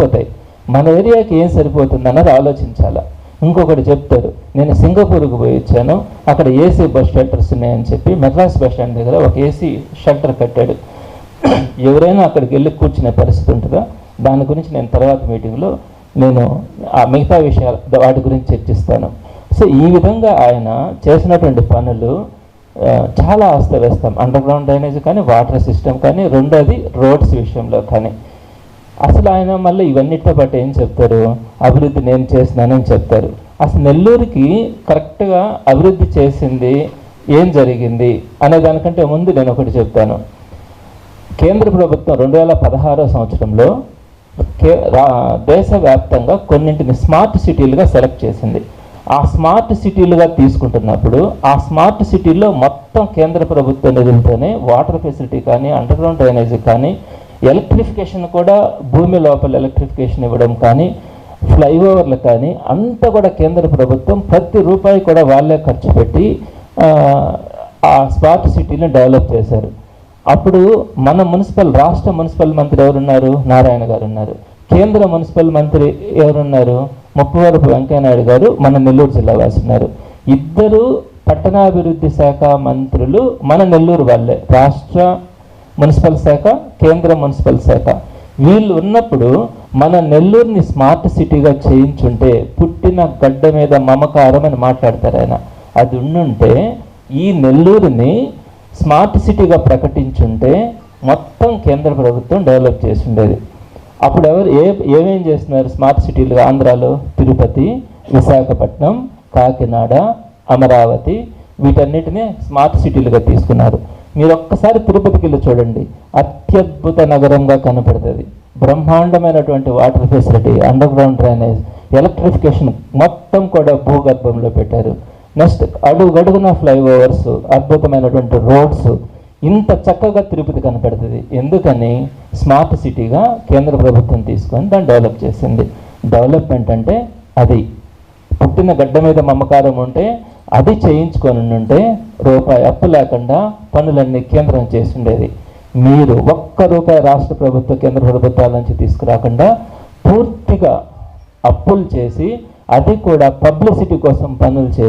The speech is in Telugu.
పోతాయి మన ఏరియాకి ఏం సరిపోతుంది అన్నది ఆలోచించాలా? ఇంకొకటి చెప్తారు నేను సింగపూర్కి పోయి వచ్చాను అక్కడ ఏసీ బస్ షెల్టర్స్ ఉన్నాయని చెప్పి మెడ్రాస్ బస్ స్టాండ్ దగ్గర ఒక ఏసీ షెల్టర్ కట్టాడు. ఎవరైనా అక్కడికి వెళ్ళి కూర్చునే పరిస్థితి ఉంటుందా? దాని గురించి నేను తర్వాత మీటింగ్లో నేను ఆ మిగతా విషయాలు వాటి గురించి చర్చిస్తాను. సో ఈ విధంగా ఆయన చేసినటువంటి పనులు చాలా అస్తవ్యస్తం అండర్ గ్రౌండ్ డ్రైనేజ్ కానీ వాటర్ సిస్టమ్ కానీ రెండోది రోడ్స్ విషయంలో కానీ. అసలు ఆయన మళ్ళీ ఇవన్నిటితో పాటు ఏం చెప్తారు? అభివృద్ధి నేను చేసినానని చెప్తారు. అసలు నెల్లూరుకి కరెక్ట్గా అభివృద్ధి చేసింది ఏం జరిగింది అనే దానికంటే ముందు నేను ఒకటి చెప్తాను. కేంద్ర ప్రభుత్వం రెండు వేల పదహారో సంవత్సరంలో కే దేశవ్యాప్తంగా కొన్నింటిని స్మార్ట్ సిటీలుగా సెలెక్ట్ చేసింది. ఆ స్మార్ట్ సిటీలుగా తీసుకుంటున్నప్పుడు ఆ స్మార్ట్ సిటీల్లో మొత్తం కేంద్ర ప్రభుత్వ నిధులతోనే వాటర్ ఫెసిలిటీ కానీ అండర్గ్రౌండ్ డ్రైనేజీ కానీ ఎలక్ట్రిఫికేషన్ కూడా భూమి లోపల ఎలక్ట్రిఫికేషన్ ఇవ్వడం కానీ ఫ్లైఓవర్లు కానీ అంతా కూడా కేంద్ర ప్రభుత్వం ప్రతి రూపాయి కూడా వాళ్ళే ఖర్చు పెట్టి ఆ, స్మార్ట్ సిటీని డెవలప్ చేశారు. అప్పుడు మన మున్సిపల్ రాష్ట్ర మున్సిపల్ మంత్రి ఎవరున్నారు? నారాయణ గారు ఉన్నారు. కేంద్ర మున్సిపల్ మంత్రి ఎవరున్నారు? ముప్పవరపు వెంకయ్యనాయుడు గారు మన నెల్లూరు జిల్లా వాసి ఉన్నారు. ఇద్దరు పట్టణాభివృద్ధి శాఖ మంత్రులు మన నెల్లూరు వాళ్ళే. రాష్ట్ర మున్సిపల్ శాఖ కేంద్ర మున్సిపల్ శాఖ. వీళ్ళు ఉన్నప్పుడు మన నెల్లూరుని స్మార్ట్ సిటీగా చేయించుంటే పుట్టిన గడ్డ మీద మమకారం అని మాట్లాడతారు ఆయన. అది ఉండుంటే ఈ నెల్లూరుని స్మార్ట్ సిటీగా ప్రకటించుంటే మొత్తం కేంద్ర ప్రభుత్వం డెవలప్ చేసి ఉండేది అప్పుడు ఎవరు ఏ ఏమేం చేస్తున్నారు స్మార్ట్ సిటీలుగా ఆంధ్రాలో? తిరుపతి విశాఖపట్నం కాకినాడ అమరావతి వీటన్నిటిని స్మార్ట్ సిటీలుగా తీసుకున్నారు. మీరు ఒక్కసారి తిరుపతికి వెళ్ళి చూడండి. అత్యద్భుత నగరంగా కనపడుతుంది. బ్రహ్మాండమైనటువంటి water facility underground drainage electrification మొత్తం కూడా భూగర్భంలో పెట్టారు. నెక్స్ట్ అడుగడుగున ఫ్లైఓవర్స్ అద్భుతమైనటువంటి రోడ్స్ ఇంత చక్కగా తిరుపతి కనపడుతుంది. ఎందుకని? స్మార్ట్ సిటీగా కేంద్ర ప్రభుత్వం తీసుకొని దాన్ని డెవలప్ చేసింది. డెవలప్మెంట్ అంటే అది. పుట్టిన గడ్డ మీద మమకారం ఉంటే అది చేయించుకొని ఉంటే రూపాయి అప్పు లేకుండా పనులన్నీ కేంద్రం చేసిండేది. మీరు ఒక్క రూపాయి రాష్ట్ర ప్రభుత్వ కేంద్ర ప్రభుత్వాల నుంచి తీసుకురాకుండా పూర్తిగా అప్పులు చేసి అది కూడా పబ్లిసిటీ కోసం పనులు చేసి